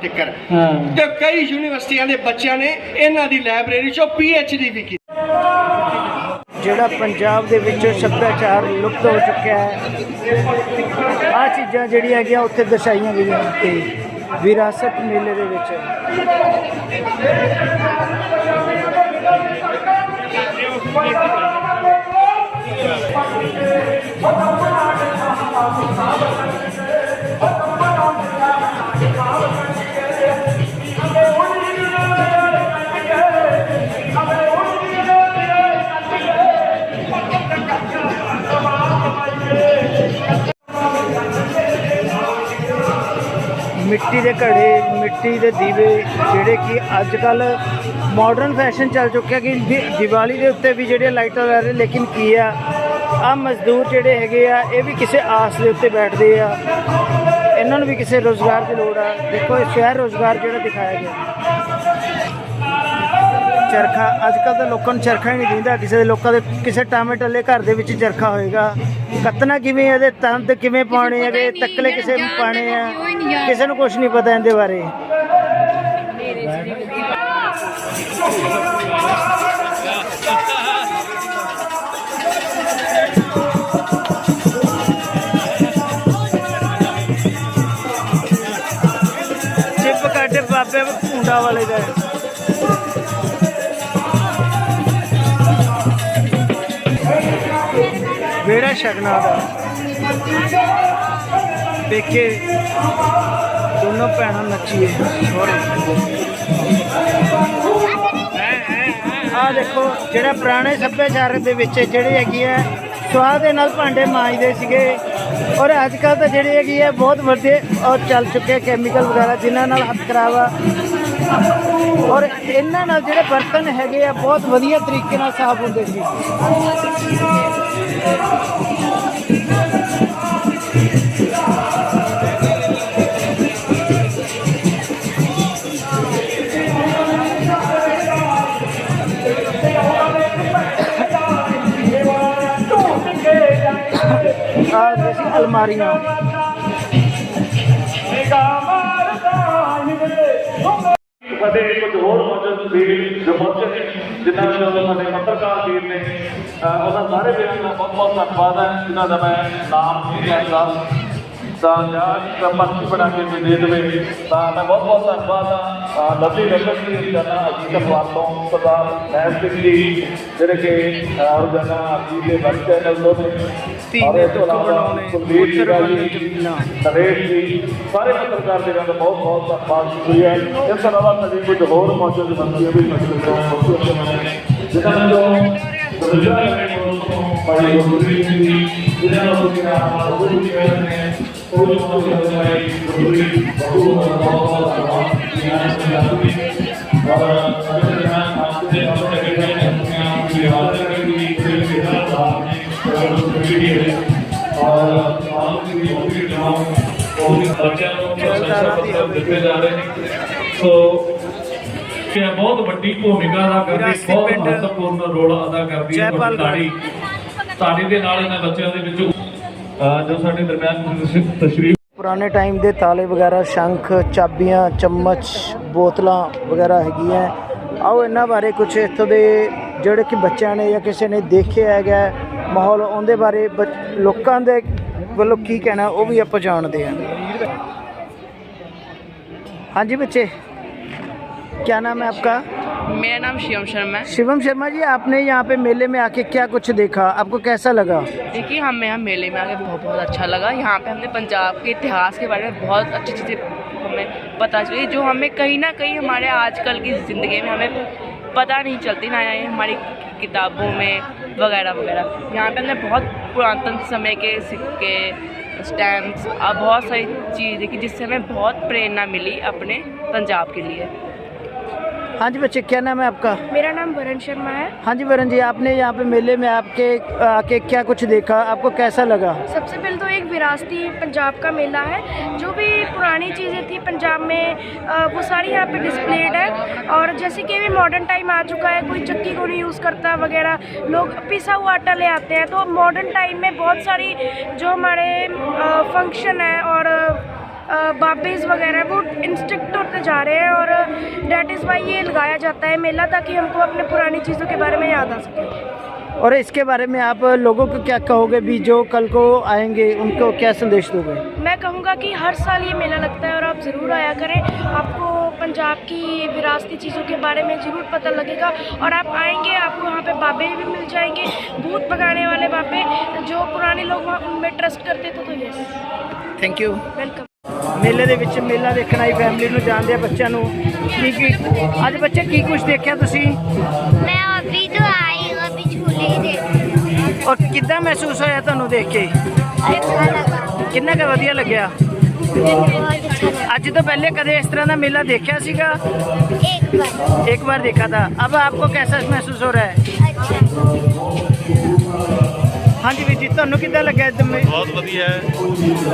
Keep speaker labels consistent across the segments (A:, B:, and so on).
A: ਜ਼ਿਕਰ। ਤੇ ਕਈ ਯੂਨੀਵਰਸਿਟੀਆਂ ਦੇ ਬੱਚਿਆਂ ਨੇ ਇਹਨਾਂ ਦੀ ਲਾਇਬ੍ਰੇਰੀ ਚੋਂ ਡੀ ਵੀ ਕੀਤੀ।
B: ਜਿਹੜਾ ਪੰਜਾਬ ਦੇ ਵਿੱਚੋਂ ਸੱਭਿਆਚਾਰ ਲੁਪਤ ਹੋ ਚੁੱਕਿਆ ਹੈ ਆ ਚੀਜ਼ਾਂ ਜਿਹੜੀਆਂ ਹੈਗੀਆਂ ਉੱਥੇ ਦਰਸਾਈਆਂ ਗਈਆਂ ਤੇ ਵਿਰਾਸਤ ਮੇਲੇ ਦੇ ਵਿੱਚ। ਮਿੱਟੀ ਦੇ ਘੜੇ, ਮਿੱਟੀ ਦੇ ਦੀਵੇ, ਜਿਹੜੇ ਕਿ ਅੱਜ ਕੱਲ ਮਾਡਰਨ ਫੈਸ਼ਨ ਚੱਲ ਚੁੱਕਿਆ ਕਿ ਦੀਵਾਲੀ ਦੇ ਉੱਤੇ ਵੀ ਜਿਹੜੇ ਲਾਈਟਾਂ ਲਾ ਰਹੇ ਲੇਕਿਨ ਕੀ ਆ ਆ ਮਜ਼ਦੂਰ ਜਿਹੜੇ ਹੈਗੇ ਆ, ਇਹ ਵੀ ਕਿਸੇ ਆਸ ਦੇ ਉੱਤੇ ਬੈਠਦੇ ਆ। ਇਹਨਾਂ ਨੂੰ ਵੀ ਕਿਸੇ ਰੋਜ਼ਗਾਰ ਦੀ ਲੋੜ ਆ। ਦੇਖੋ, ਇਹ ਸ਼ਹਿਰ ਰੋਜ਼ਗਾਰ ਜਿਹੜਾ ਦਿਖਾਇਆ ਗਿਆ। ਚਰਖਾ ਅੱਜ ਕੱਲ ਤਾਂ ਲੋਕਾਂ ਨੂੰ ਚਰਖਾ ਹੀ ਨਹੀਂ ਦਿੰਦਾ। ਕਿਸੇ ਦੇ ਲੋਕਾਂ ਦੇ, ਕਿਸੇ ਟਾਮੇ ਟੱਲੇ ਘਰ ਦੇ ਵਿੱਚ ਚਰਖਾ ਹੋਏਗਾ। ਕੱਤਣਾ ਕਿਵੇਂ ਹੈ, ਇਹਦੇ ਤੰਦ ਕਿਵੇਂ ਪਾਉਣੇ ਹੈਗੇ ਤੱਕਲੇ ਕਿਸੇ ਨੂੰ ਪਾਣੇ ਆ? ਕਿਸੇ ਨੂੰ ਕੁਝ ਨਹੀਂ ਪਤਾ ਇਹਦੇ ਬਾਰੇ। ਚਿੱਪ ਕੱਢ ਬਾਬੇ ਭੁੰਡਾ ਵਾਲੇ ਦਾ। ਵੇੜਾ ਸ਼ਗਨਾ ਦਾ। ਦੇਖੇ ਦੋਨੋਂ ਭੈਣਾਂ ਨੱਚੀਏ। ਆ ਦੇਖੋ, ਜਿਹੜਾ ਪੁਰਾਣੇ ਸੱਭਿਆਚਾਰ ਦੇ ਵਿੱਚ ਜਿਹੜੇ ਹੈਗੇ ਆ ਸਵਾਹ ਦੇ ਨਾਲ ਭਾਂਡੇ ਮਾਂਜਦੇ ਸੀਗੇ। ਔਰ ਅੱਜ ਕੱਲ ਤਾਂ ਜਿਹੜੇ ਹੈਗੀ ਹੈ, ਬਹੁਤ ਵੱਡੇ ਔਰ ਚੱਲ ਚੁੱਕੇ ਕੈਮੀਕਲ ਵਗੈਰਾ, ਜਿਨ੍ਹਾਂ ਨਾਲ ਹੱਥ ਖਰਾਬ ਆ। ਔਰ ਇਹਨਾਂ ਨਾਲ ਜਿਹੜੇ ਬਰਤਨ ਹੈਗੇ ਆ, ਬਹੁਤ ਵਧੀਆ ਤਰੀਕੇ ਨਾਲ ਸਾਫ਼ ਹੁੰਦੇ ਸੀ। ਆ ਅਲਮਾਰੀਆਂ।
C: ਅਤੇ ਕੁਝ ਹੋਰ ਮੌਜੂਦ ਸੀ ਜੋ ਪਹੁੰਚੇ ਨੇ ਜਿਨ੍ਹਾਂ ਵਿੱਚ ਸਾਡੇ ਪੱਤਰਕਾਰ ਵੀਰ ਨੇ ਉਹਨਾਂ ਸਾਰੇ ਵੀਰਾਂ ਦਾ ਬਹੁਤ ਬਹੁਤ ਧੰਨਵਾਦ ਹੈ। ਜਿਨ੍ਹਾਂ ਦਾ ਮੈਂ ਨਾਮ ਨਹੀਂ ਲੈਂਦਾ ਤਾਂ ਜਾਂ ਪਰਚੀ ਬਣਾ ਕੇ ਵੀ ਦੇ ਦੇਵੇ। ਤਾਂ ਮੈਂ ਬਹੁਤ ਬਹੁਤ ਧੰਨਵਾਦ ਆ ਲੱਭੀ ਰਤਨ ਜੀ ਜਨਾ ਅਜੀਤ ਅਖਬਾਰ ਤੋਂ ਸਰਦਾਰ ਮਹਿਰ ਸਿੰਘ ਜੀ ਜਿਹੜੇ ਕਿ ਅਹ, ਰੋਜ਼ਾਨਾ ਅਜੀਤ ਦੇ ਵਰਕ ਚੈਨਲ ਤੋਂ ਨੇ।
B: ਧੀ
C: ਔਰ
B: ਨੇ
C: ਇਸ ਤੋਂ
B: ਦੁੱਖ
C: ਇਲਾਵਾ
B: ਬਣਾਉਣੇ,
C: ਕੁਲਦੀਪ ਜੀ
B: ਪੁੱਤਰ
C: ਦਾ
B: ਬਣਨ
C: ਜੀ
B: ਜ਼ਮੀਨਾਂ।
C: ਨਰੇਸ਼ ਜੀ ਸਾਰੇ ਪੱਤਰਕਾਰ ਵੀਰਾਂ ਦਾ ਬਹੁਤ ਬਹੁਤ ਧੰਨਵਾਦ ਸ਼ੁਕਰੀਆ। ਇਸ ਤੋਂ ਇਲਾਵਾ ਸਾਡੀ ਕੁਝ ਹੋਰ ਮੌਜੂਦ ਬੰਦੀਆਂ ਵੀ ਸਾਡੇ ਕੋਲ ਮੌਜੂਦ ਨੇ ਜਿਨ੍ਹਾਂ ਤੋਂ ਰੁਝਾਨ ਨੇ ਤੋਂ ਬੜੀ ਗੁਰਦੁਆਰੀ ਜੀ ਜਿਨ੍ਹਾਂ ਨੂੰ ਤੁਸੀਂ ਨਾਮ ਬਹੁਤ ਹੀ ਨੇ। ਬਹੁਤ ਬਹੁਤ ਬਹੁਤ ਧੰਨਵਾਦ ਜੀ ਆਪ ਸਭ ਦਾ ਔਰ ਅਗਰ ਜਨਾਬ ਆਪ ਦੇ ਆਪਣੇ ਜਿਹੜੇ ਨੇ ਆਪਣੀਆਂ ਵਿਵਾਦ ਕਰੀ ਕੋਈ ਵੀ ਹਾਲਤ ਨੇ ਅਗਰ ਉਹ ਕਰੀ ਹੈ ਔਰ ਆਪ ਦੀ ਵੀ ਜਨਾਬ ਬਹੁਤ ਹੀ ਬੱਚਿਆਂ ਨੂੰ ਪ੍ਰਸ਼ੰਸਾ ਪੱਤਰ ਦਿੱਤੇ ਜਾ ਰਹੇ ਨੇ ਸੋ ਕਿ ਇਹ ਬਹੁਤ ਵੱਡੀ ਭੂਮਿਕਾ ਅਦਾ ਕਰਦੀ ਬਹੁਤ ਮਹੱਤਵਪੂਰਨ ਰੋਲ ਅਦਾ ਕਰਦੀ ਹੈ
B: ਜੈਪਾਲ
C: ਤੁਹਾਡੀ ਤਾੜੀ ਦੇ ਨਾਲ ਇਹਨਾਂ ਬੱਚਿਆਂ ਦੇ ਵਿੱਚ ਜੋ ਸਾਡੇ ਦਰਮਿਆਨ ਤਸ਼ਰੀਫ
B: ਪੁਰਾਣੇ ਟਾਈਮ ਦੇ ਤਾਲੇ ਵਗੈਰਾ, ਸ਼ੰਖ, ਚਾਬੀਆਂ, ਚਮਚ, ਬੋਤਲਾਂ ਵਗੈਰਾ ਹੈਗੀਆਂ। ਆਓ ਇਹਨਾਂ ਬਾਰੇ ਕੁਝ ਇੱਥੋਂ ਦੇ ਜਿਹੜੇ ਕਿ ਬੱਚਿਆਂ ਨੇ ਜਾਂ ਕਿਸੇ ਨੇ ਦੇਖਿਆ ਹੈਗਾ ਮਾਹੌਲ, ਉਹਦੇ ਬਾਰੇ ਬੱਚ- ਲੋਕਾਂ ਦੇ ਵੱਲੋਂ ਕੀ ਕਹਿਣਾ, ਉਹ ਵੀ ਆਪਾਂ ਜਾਣਦੇ ਹਾਂ। ਹਾਂਜੀ ਬੱਚੇ میرا نام شیوم شرما
D: ہے۔ شیوم شرما جی آپ
B: نے یہاں پہ میلے میں آ کے کیا کچھ دیکھا؟ آپ کو کیسا لگا؟ دیکھیے
D: ہمیں یہاں میلے میں آ کے بہت بہت اچھا لگا۔ یہاں پہ ہم نے پنجاب کے اتہاس کے بارے میں بہت اچھی چیزیں ہمیں پتہ چلی جو ہمیں کہیں نہ کہیں ہمارے آج کل کی زندگی میں ہمیں پتہ نہیں چلتی نہ ہماری کتابوں میں وغیرہ وغیرہ۔ یہاں پہ ہم نے بہت پرانتن سمے کے سکے اسٹیمپس اور بہت ساری چیز دیکھی جس سے ہمیں بہت پریرنا ملی اپنے
B: پنجاب کے لیے۔ ہاں جی بچے کیا
E: نام ہے آپ کا؟ میرا
B: نام ورن شرما ہے۔ ہاں جی ورن جی آپ نے یہاں پہ میلے میں آپ کے آ
E: کے کیا کچھ دیکھا؟ آپ کو کیسا لگا؟ سب سے پہلے تو ایک وراثتی پنجاب کا میلہ ہے۔ جو بھی پرانی چیزیں تھیں پنجاب میں وہ ساری یہاں پہ ڈسپلیڈ ہے۔ اور جیسے کہ بھی ماڈرن ٹائم آ چکا ہے کوئی چکی کو نہیں یوز کرتا وغیرہ۔ لوگ پیسا ہوا آٹا لے آتے ہیں۔ تو ماڈرن ٹائم میں بہت ساری جو ہمارے فنکشن ہیں اور بابیز وغیرہ وہ انسٹکٹ پہ جا رہے ہیں اور ڈیٹ از وائی یہ لگایا جاتا
B: ہے میلہ تاکہ ہم کو اپنے پرانی چیزوں کے بارے میں یاد آ سکے۔ اور اس کے بارے
E: میں آپ لوگوں کو کیا کہو گے؟ بھی جو کل کو آئیں گے ان کو کیا سندیش دو گے؟ میں کہوں گا کہ ہر سال یہ میلہ لگتا ہے اور آپ ضرور آیا کریں۔ آپ کو پنجاب کی وراثتی چیزوں کے بارے میں ضرور پتہ لگے گا اور آپ
B: آئیں گے
E: آپ کو وہاں پہ بابے بھی مل جائیں گے بھوت پکانے والے بابے جو پرانے لوگ وہاں ان میں ٹرسٹ کرتے تھے تو یس
B: تھینک یو
E: ویلکم
B: ਮੇਲੇ ਦੇ ਵਿੱਚ ਮੇਲਾ ਦੇਖਣ ਆਈ ਫੈਮਿਲੀ ਨੂੰ ਜਾਣਦੇ ਆ ਬੱਚਿਆਂ ਨੂੰ ਕੀ ਕੀ ਅੱਜ ਬੱਚੇ ਕੀ ਕੁਝ ਦੇਖਿਆ ਤੁਸੀਂ
F: मैं अभी तो आई हूँ अभी झूले ही देख
B: ਔਰ ਕਿੱਦਾਂ ਮਹਿਸੂਸ ਹੋਇਆ ਤੁਹਾਨੂੰ ਦੇਖ ਕੇ
F: अच्छा लगा
B: ਕਿੰਨਾ ਕੁ ਵਧੀਆ ਲੱਗਿਆ
F: बहुत अच्छा लगा
B: ਅੱਜ ਤੋਂ ਪਹਿਲੇ ਕਦੇ ਇਸ ਤਰ੍ਹਾਂ ਦਾ ਮੇਲਾ ਦੇਖਿਆ ਸੀਗਾ
F: एक बार
B: एक बार देखा था अब आपको कैसा महसूस हो रहा है
F: अच्छा
B: जी ਵੀਰ ਜੀ ਤੁਹਾਨੂੰ ਕਿੱਦਾਂ ਲੱਗਿਆ ਇੱਦਾਂ ਮੇ-
G: ਬਹੁਤ ਵਧੀਆ ਹੈ।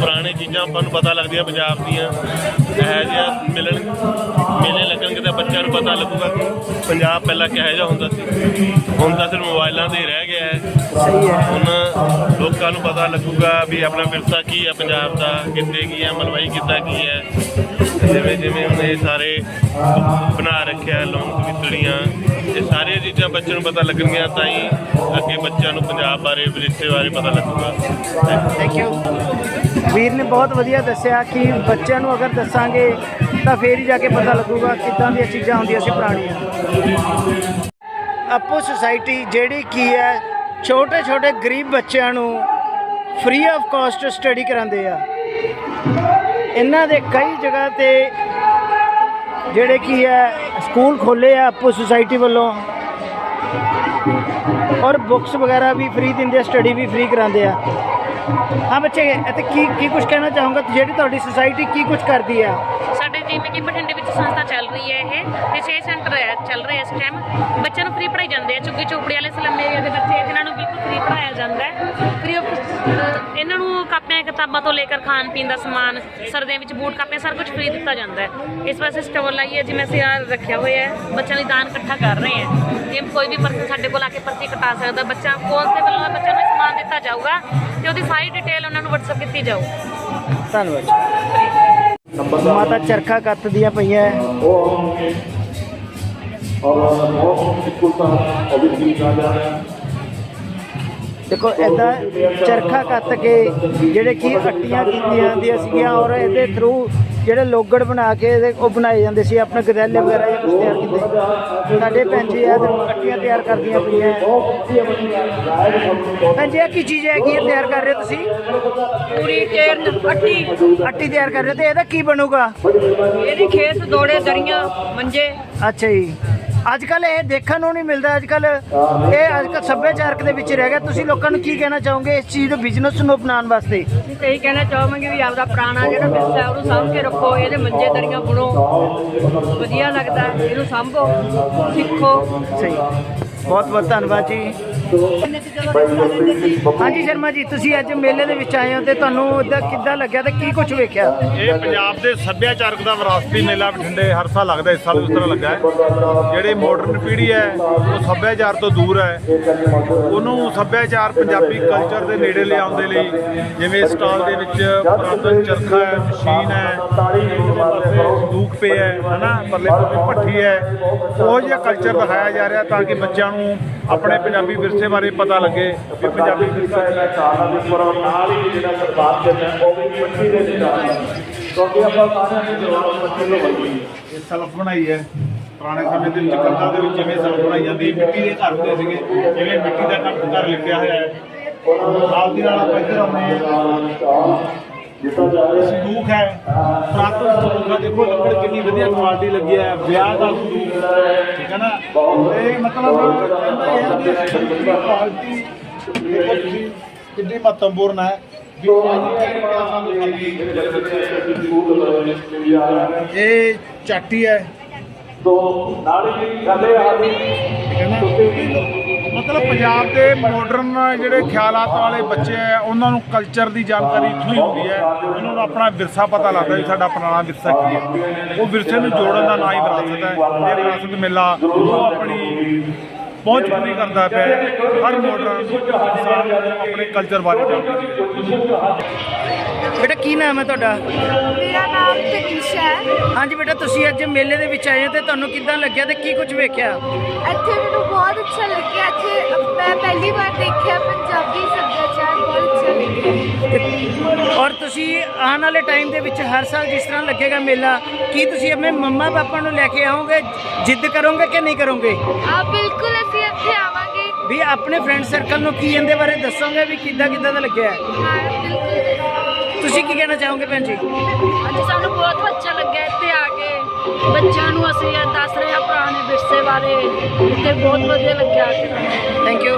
G: ਪੁਰਾਣੇ ਚੀਜ਼ਾਂ ਆਪਾਂ ਨੂੰ ਪਤਾ ਲੱਗਦੀਆਂ ਪੰਜਾਬ ਦੀਆਂ। ਇਹੋ ਜਿਹਾ ਮਿਲਣ ਮੇਲੇ ਲੱਗਣਗੇ ਤਾਂ ਬੱਚਿਆਂ ਨੂੰ ਪਤਾ ਲੱਗੂਗਾ ਕਿ ਪੰਜਾਬ ਪਹਿਲਾਂ ਕਿਹੋ ਜਿਹਾ ਹੁੰਦਾ ਸੀ। ਹੁਣ ਤਾਂ ਸਿਰਫ ਮੋਬਾਈਲਾਂ ਤੇ ਰਹਿ ਗਿਆ ਹੈ।
B: ਸਹੀ ਹੈ।
G: ਹੁਣ ਲੋਕਾਂ ਨੂੰ ਪਤਾ ਲੱਗੂਗਾ ਵੀ ਆਪਣਾ ਵਿਰਸਾ ਕੀ ਹੈ ਪੰਜਾਬ ਦਾ ਕਿੱਥੇ ਕੀ ਹੈ ਮਲਵਈ ਕਿੱਦਾਂ ਕੀ ਹੈ। ਜਿਵੇਂ ਜਿਵੇਂ ਹੁਣ ਇਹ ਸਾਰੇ ਬਣਾ ਰੱਖਿਆ ਲੌਂਗ ਵਿਤੜੀਆਂ। ਸਾਰੀਆਂ ਚੀਜ਼ਾਂ ਬੱਚਿਆਂ ਨੂੰ ਪਤਾ ਲੱਗਣਗੀਆਂ, ਤਾਂ ਹੀ ਅੱਗੇ ਬੱਚਿਆਂ ਨੂੰ ਪੰਜਾਬ ਬਾਰੇ ਵਿਰਸੇ ਬਾਰੇ ਪਤਾ ਲੱਗੂਗਾ।
B: ਥੈਂਕ ਯੂ ਵੀਰ ਨੇ ਬਹੁਤ ਵਧੀਆ ਦੱਸਿਆ ਕਿ ਬੱਚਿਆਂ ਨੂੰ ਅਗਰ ਦੱਸਾਂਗੇ, ਤਾਂ ਫੇਰ ਹੀ ਜਾ ਕੇ ਪਤਾ ਲੱਗੂਗਾ ਕਿੱਦਾਂ ਦੀਆਂ ਚੀਜ਼ਾਂ ਹੁੰਦੀਆਂ ਸੀ ਪੁਰਾਣੀਆਂ। ਆਪੋ ਸੁਸਾਇਟੀ ਜਿਹੜੀ ਕੀ ਹੈ ਛੋਟੇ ਛੋਟੇ ਗਰੀਬ ਬੱਚਿਆਂ ਨੂੰ ਫ੍ਰੀ ਆਫ ਕਾਸਟ ਸਟੱਡੀ ਕਰਾਉਂਦੇ ਆ। ਇਹਨਾਂ ਦੇ ਕਈ ਜਗ੍ਹਾ ਤੇ ਜਿਹੜੇ ਕੀ ਹੈ ਸਕੂਲ ਖੋਲੇ ਆ ਆਪੋ ਸੁਸਾਇਟੀ ਵੱਲੋਂ। ਔਰ ਬੁੱਕਸ ਵਗੈਰਾ ਵੀ ਫ੍ਰੀ ਦਿੰਦੇ ਆ ਸਟੱਡੀ ਵੀ ਫ੍ਰੀ ਕਰਾਉਂਦੇ ਆ। ਹਾਂ ਬੱਚੇ, ਇੱਥੇ ਕੀ ਕੀ ਕੁਝ ਕਹਿਣਾ ਚਾਹੂੰਗਾ? ਜਿਹੜੀ ਤੁਹਾਡੀ ਸੁਸਾਇਟੀ ਕੀ ਕੁਝ ਕਰਦੀ ਆ?
H: ਜਿਵੇਂ ਕਿ ਬਠਿੰਡੇ ਵਿੱਚ ਸੰਸਥਾ ਚੱਲ ਰਹੀ ਹੈ ਇਹ ਤੇ 6 ਸੈਂਟਰ ਹੈ ਚੱਲ ਰਹੇ ਇਸ ਟਾਈਮ ਬੱਚਿਆਂ ਨੂੰ ਫ੍ਰੀ ਪੜਾਈ ਜਾਂਦੇ ਆ ਚੁੱਗੀ ਚੋਪੜੀ ਵਾਲੇ ਸਲਮ ਏਰੀਆ ਦੇ ਬੱਚੇ ਜਿਨ੍ਹਾਂ ਨੂੰ ਬਿਲਕੁਲ ਫ੍ਰੀ ਪੜਾਇਆ ਜਾਂਦਾ ਹੈ। ਫ੍ਰੀ ਇਹਨਾਂ ਨੂੰ ਕਾਪੀਆਂ ਕਿਤਾਬਾਂ ਤੋਂ ਲੈ ਕੇ ਖਾਣ ਪੀਣ ਦਾ ਸਮਾਨ ਸਰਦੀਆਂ ਵਿੱਚ ਬੂਟ ਕਾਪੀਆਂ ਸਾਰਾ ਕੁਝ ਫ੍ਰੀ ਦਿੱਤਾ ਜਾਂਦਾ ਹੈ। ਇਸ ਵਾਸਤੇ ਸਟੋਰ ਲਾਈ ਹੈ ਜਿਵੇਂ ਅਸੀਂ ਆਹ ਰੱਖਿਆ ਹੋਇਆ ਹੈ ਬੱਚਿਆਂ ਲਈ ਦਾਨ ਇਕੱਠਾ ਕਰ ਰਹੇ ਹਾਂ। ਜੇ ਕੋਈ ਵੀ ਪਰਸਨ ਸਾਡੇ ਕੋਲ ਆ ਕੇ ਪਰਚੀ ਕਟਾ ਸਕਦਾ ਬੱਚਾ ਕੋਲ ਦੇ ਵੱਲੋਂ ਬੱਚਿਆਂ ਨੂੰ ਸਮਾਨ ਦਿੱਤਾ ਜਾਊਗਾ ਤੇ ਉਹਦੀ ਸਾਰੀ ਡਿਟੇਲ ਉਹਨਾਂ ਨੂੰ WhatsApp ਕੀਤੀ ਜਾਊ।
B: ਧੰਨਵਾਦ। ਮਾਤਾ ਚਰਖਾ ਕੱਤ ਦੀਆਂ ਪਈਆਂ। ਦੇਖੋ ਐਦਾਂ ਚਰਖਾ ਕੱਤ ਕੇ ਜਿਹੜੇ ਕੀ ਅੱਟੀਆਂ ਕੀਤੀਆਂ ਜਾਂਦੀਆਂ ਸੀਗੀਆਂ ਔਰ ਇਹਦੇ ਥਰੂ ਜਿਹੜੇ ਲੋਗੜ ਬਣਾ ਕੇ ਇਹਦੇ ਉਹ ਬਣਾਏ ਜਾਂਦੇ ਸੀ ਆਪਣੇ ਗਦੈਲੇ ਵਗੈਰਾ ਜਾਂ ਕੁਝ ਤਿਆਰ ਕੀਤੇ। ਸਾਡੇ ਭੈਣ ਜੀ ਇਹ ਅੱਟੀਆਂ ਤਿਆਰ ਕਰਦੀਆਂ ਪਈਆਂ। ਭੈਣ ਜੀ ਇਹ ਕੀ ਚੀਜ਼ ਹੈਗੀ ਇਹ ਤਿਆਰ ਕਰ ਰਹੇ ਹੋ ਤੁਸੀਂ?
I: ਪੂਰੀ ਟੇਰ ਅੱਟੀ
B: ਅੱਟੀ ਤਿਆਰ ਕਰ ਰਹੇ ਹੋ ਤੇ ਇਹਦਾ ਕੀ ਬਣੂਗਾ?
I: ਇਹਦੀ ਖੇਸ ਦੋੜੇ ਦਰੀਆਂ ਮੰਜੇ।
B: ਅੱਛਾ ਜੀ। ਅੱਜ ਕੱਲ ਇਹ ਦੇਖਣ ਨੂੰ ਨਹੀਂ ਮਿਲਦਾ ਅੱਜ ਕੱਲ ਇਹ ਅੱਜ ਕੱਲ ਸੱਭਿਆਚਾਰਕ ਦੇ ਵਿੱਚ ਰਹਿ ਗਿਆ। ਤੁਸੀਂ ਲੋਕਾਂ ਨੂੰ ਕੀ ਕਹਿਣਾ ਚਾਹੋਗੇ ਇਸ ਚੀਜ਼ ਦੇ ਬਿਜ਼ਨਸ ਨੂੰ ਅਪਣਾਉਣ ਵਾਸਤੇ?
I: ਇਹੀ ਕਹਿਣਾ ਚਾਹਾਂਗੇ ਵੀ ਆਪਦਾ ਪੁਰਾਣਾ ਜਿਹੜਾ ਵਿਰਸਾ ਹੈ ਉਹਨੂੰ ਸਾਂਭ ਕੇ ਰੱਖੋ ਇਹਦੇ ਮੰਜੇ ਦਰੀਆਂ ਬੁਣੋ। ਵਧੀਆ ਲੱਗਦਾ ਇਹਨੂੰ ਸਾਂਭੋ ਸਿੱਖੋ।
B: ਸਹੀ। ਬਹੁਤ ਬਹੁਤ ਧੰਨਵਾਦ ਜੀ। ਹਾਂਜੀ ਸ਼ਰਮਾ ਜੀ, ਤੁਸੀਂ ਅੱਜ ਮੇਲੇ ਦੇ ਵਿੱਚ ਆਏ ਹੋ ਤੇ ਤੁਹਾਨੂੰ ਇਹਦਾ ਕਿੱਦਾਂ ਲੱਗਿਆ ਤੇ ਕੀ ਕੁਝ ਵੇਖਿਆ?
J: ਇਹ ਪੰਜਾਬ ਦੇ ਸੱਭਿਆਚਾਰਕ ਦਾ ਵਿਰਾਸਤੀ ਮੇਲਾ ਬਠਿੰਡੇ ਹਰ ਸਾਲ ਲੱਗਦਾ, ਇਸ ਸਾਲ ਉਸ ਤਰ੍ਹਾਂ ਲੱਗਾ ਹੈ। ਜਿਹੜੀ ਮਾਡਰਨ ਪੀੜ੍ਹੀ ਹੈ, ਉਹ ਸੱਭਿਆਚਾਰ ਤੋਂ ਦੂਰ ਹੈ। ਉਹਨੂੰ ਸੱਭਿਆਚਾਰ, ਪੰਜਾਬੀ ਕਲਚਰ ਦੇ ਨੇੜੇ ਲਿਆਉਣ ਦੇ ਲਈ, ਜਿਵੇਂ ਸਟਾਲ ਦੇ ਵਿੱਚ ਪੁਰਾਤਨ ਚਰਖਾ ਹੈ, ਮਸ਼ੀਨ ਹੈ ਦੂਜੇ ਪਾਸੇ ਸੰਦੂਕ ਹੈ, ਹਨਾ? ਪਰਲੇ ਭੱਠੀ ਹੈ। ਉਹ ਜਿਹਾ ਕਲਚਰ ਦਿਖਾਇਆ ਜਾ ਰਿਹਾ ਤਾਂ ਕਿ ਬੱਚਿਆਂ ਨੂੰ ਆਪਣੇ ਪੰਜਾਬੀ ਵਿਰਸੇ ਬਾਰੇ ਪਤਾ ਲੱਗੇ ਵੀ ਪੰਜਾਬੀ ਵਿਰਸਾ
C: ਦੇ ਉੱਪਰ ਨਾਲ ਹੀ ਜਿਹੜਾ ਸਰਕਾਰ ਦੇ ਹੈ ਉਹ ਵੀ ਪੱਟੀ ਦੇ ਹੈ ਕਿਉਂਕਿ ਆਪਾਂ ਸਾਰਿਆਂ ਨੇ ਜਵਾਬ ਬਣੀ ਹੈ।
J: ਇਹ ਸਲਫ ਬਣਾਈ ਹੈ। ਪੁਰਾਣੇ ਸਮੇਂ ਦੇ ਵਿੱਚ ਕੰਧਾਂ ਦੇ ਵਿੱਚ ਜਿਵੇਂ ਸਲਫ ਬਣਾਈ ਜਾਂਦੀ ਮਿੱਟੀ ਦੇ ਘਰ ਹੁੰਦੇ ਸੀਗੇ। ਜਿਵੇਂ ਮਿੱਟੀ ਦਾ ਘਰ ਲਿਖਿਆ ਹੋਇਆ ਹੈ। ਨਾਲ ਦੀ ਨਾਲ ਆਪਾਂ ਇੱਧਰ ਆਉਂਦੇ ਹੈ। ਸੰਦੂਕ ਹੈ। ਪ੍ਰਾਤਨ ਸੰਦੂਕ ਹੈ। ਦੇਖੋ ਲੱਕੜ ਕਿੰਨੀ ਵਧੀਆ ਕੁਆਲਿਟੀ ਲੱਗੀ ਹੈ। ਵਿਆਹ ਦਾ ਸੰਦੂਕ ਠੀਕ ਹੈ ਨਾ? ਇਹ ਮਤਲਬ ਕਹਿੰਦਾ ਇਹ ਹੈ ਕੁਆਲਿਟੀ ਦੇਖੋ ਤੁਸੀਂ ਕਿੰਨੀ ਮਹੱਤਵਪੂਰਨ ਹੈ। ਇਹ ਚਾਟੀ ਹੈ
C: ਤੋਂ ਨਾਲ ਹੀ ਸਾਡੇ ਆਦਮੀ
J: ਮਤਲਬ ਪੰਜਾਬ ਦੇ ਮਾਡਰਨ ਜਿਹੜੇ ਖਿਆਲਾਤ ਵਾਲੇ ਬੱਚੇ ਆ, ਉਹਨਾਂ ਨੂੰ ਕਲਚਰ ਦੀ ਜਾਣਕਾਰੀ ਇੱਥੋਂ ਹੀ ਹੁੰਦੀ ਹੈ। ਉਹਨਾਂ ਨੂੰ ਆਪਣਾ ਵਿਰਸਾ ਪਤਾ ਲੱਗਦਾ ਵੀ ਸਾਡਾ ਪੁਰਾਣਾ ਵਿਰਸਾ ਕੀ ਹੈ। ਉਹ ਵਿਰਸੇ ਨੂੰ ਜੋੜਨ ਦਾ ਨਾਂ ਹੀ ਵਿਰਾਸਤ ਹੈ। ਇਹ ਵਿਰਾਸਤ ਮੇਲਾ ਉਹ ਆਪਣੀ ਪਹੁੰਚ ਪੂਰੀ ਕਰਦਾ ਪਿਆ। ਹਰ ਮਾਡਰਨ ਇਨਸਾਨ ਆਪਣੇ ਕਲਚਰ ਬਾਰੇ ਹੈ।
B: ਬੇਟਾ ਕੀ ਨਾਮ ਹੈ ਤੁਹਾਡਾ?
F: ਮੇਰਾ ਨਾਮ ਤਨੀਸ਼ਾ ਹੈ।
B: ਹਾਂਜੀ ਬੇਟਾ ਤੁਸੀਂ ਅੱਜ ਮੇਲੇ ਦੇ ਵਿੱਚ ਆਏ ਹੋ ਤੇ ਤੁਹਾਨੂੰ ਕਿੱਦਾਂ ਲੱਗਿਆ ਤੇ ਕੀ ਕੁਝ ਵੇਖਿਆ?
F: ਇੱਥੇ ਮੈਨੂੰ ਬਹੁਤ ਅੱਛਾ ਲੱਗਿਆ। ਇੱਥੇ ਮੈਂ ਪਹਿਲੀ ਵਾਰ ਦੇਖਿਆ ਪੰਜਾਬੀ ਸੱਭਿਆਚਾਰ ਬਹੁਤ ਅੱਛਾ ਲੱਗਿਆ।
B: ਔਰ ਤੁਸੀਂ ਆਉਣ ਵਾਲੇ ਟਾਈਮ ਦੇ ਵਿੱਚ ਹਰ ਸਾਲ ਜਿਸ ਤਰ੍ਹਾਂ ਲੱਗੇਗਾ ਮੇਲਾ ਕੀ ਤੁਸੀਂ ਆਪਣੇ ਮੰਮਾ ਪਾਪਾ ਨੂੰ ਲੈ ਕੇ ਆਓਗੇ ਜਿੱਦ ਕਰੋਗੇ ਕਿ ਨਹੀਂ ਕਰੋਗੇ?
F: ਆ ਬਿਲਕੁਲ ਅਸੀਂ
B: ਵੀ ਆਪਣੇ ਫਰੈਂਡ ਸਰਕਲ ਨੂੰ ਕੀ ਇਹਦੇ ਬਾਰੇ ਦੱਸੋਗੇ ਵੀ ਕਿੱਦਾਂ ਕਿੱਦਾਂ ਦਾ ਲੱਗਿਆ? ਤੁਸੀਂ ਕੀ ਕਹਿਣਾ ਚਾਹੋਗੇ ਭੈਣ ਜੀ?
I: ਅੱਜ ਸਾਨੂੰ ਬਹੁਤ ਅੱਛਾ ਲੱਗਿਆ ਇੱਥੇ ਆ ਕੇ। ਬੱਚਿਆਂ ਨੂੰ ਅਸੀਂ ਇਹ ਦੱਸ ਰਹੇ ਹਾਂ ਪੁਰਾਣੇ ਵਿਰਸੇ ਬਾਰੇ। ਇੱਥੇ ਬਹੁਤ ਵਧੀਆ ਲੱਗਿਆ।
B: Thank you